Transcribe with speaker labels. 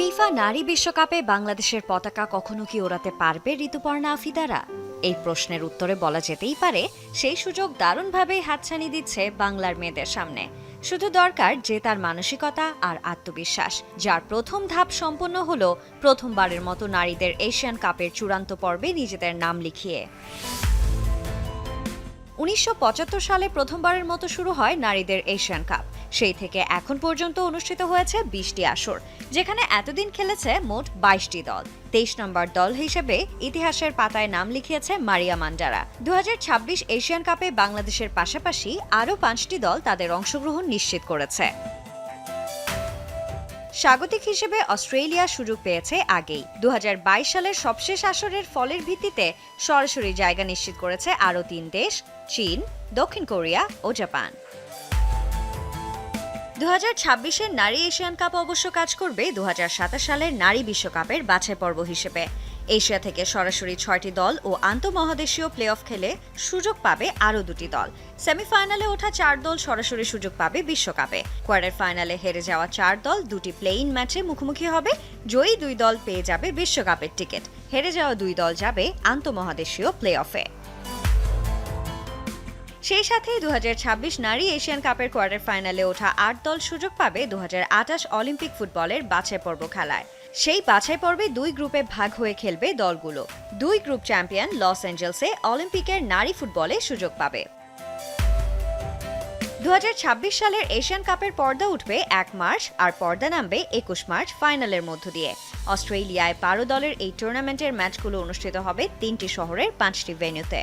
Speaker 1: FIFA নারী বিশ্বকাপে বাংলাদেশের পতাকা কখনো কি ওড়াতে পারবে ঋতুপর্ণা আফিদারা? এই প্রশ্নের উত্তরে বলা যেতেই পারে, সেই সুযোগ দারুণভাবেই হাতছানি দিচ্ছে বাংলার মেয়েদের সামনে। শুধু দরকার যে তার মানসিকতা আর আত্মবিশ্বাস, যার প্রথম ধাপ সম্পন্ন হল প্রথমবারের মতো নারীদের এশিয়ান কাপের চূড়ান্ত পর্বে নিজেদের নাম লিখিয়ে। উনিশশো পঁচাত্তর সালে প্রথমবারের মতো শুরু হয় নারীদের এশিয়ান কাপ। সেই থেকে এখন পর্যন্ত অনুষ্ঠিত হয়েছে বিশটি আসর, যেখানে এতদিন খেলেছে মোট বাইশটি দল। তেইশ নম্বর দল হিসেবে ইতিহাসের পাতায় নাম লিখিয়েছে মারিয়া মান্ডারা। দু হাজার ছাব্বিশ এশিয়ান কাপে বাংলাদেশের পাশাপাশি আরও পাঁচটি দল তাদের অংশগ্রহণ নিশ্চিত করেছে। স্বাগতিক হিসেবে অস্ট্রেলিয়া সুযোগ পেয়েছে আগেই। দু হাজার বাইশ সালের সবশেষ আসরের ফলের ভিত্তিতে সরাসরি জায়গা নিশ্চিত করেছে আরও তিন দেশ, চীন, দক্ষিণ কোরিয়া ও জাপান। দু হাজার নারী এশিয়ান কাপ অবশ্য কাজ করবে দু সালের নারী বিশ্বকাপের বাছাই পর্ব হিসেবে। এশিয়া থেকে সরাসরি ছয়টি দল ও আন্তঃমহাদেশীয় প্লে অফ খেলে সুযোগ পাবে আরও দুটি দল। সেমিফাইনালে ওঠা চার দল সরাসরি সুযোগ পাবে বিশ্বকাপে। কোয়ার্টার ফাইনালে হেরে যাওয়া চার দল দুটি প্লেইন ম্যাচে মুখোমুখি হবে, জয়ী দুই দল পেয়ে যাবে বিশ্বকাপের টিকিট। হেরে যাওয়া দুই দল যাবে আন্তঃমহাদেশীয় প্লে অফে সেই সাথে দু নারী এশিয়ান কাপের কোয়ার্টার ফাইনালে ওঠা আট দল সুযোগ পাবে দুহাজার আঠাশ অলিম্পিক ফুটবলের বাছাই পর্ব খেলায়। সেই বাছাই পর্বে দুই গ্রুপে ভাগ হয়ে খেলবে দলগুলো। দুই গ্রুপ চ্যাম্পিয়ন লস অ্যাঞ্জেলসে অলিম্পিকের নারী ফুটবলে সুযোগ পাবে। দু হাজার ছাব্বিশ সালের এশিয়ান কাপের পর্দা উঠবে এক মার্চ আর পর্দা নামবে একুশ মার্চ ফাইনালের মধ্য দিয়ে। অস্ট্রেলিয়ায় বারো দলের এই টুর্নামেন্টের ম্যাচগুলো অনুষ্ঠিত হবে তিনটি শহরের পাঁচটি ভেন্যুতে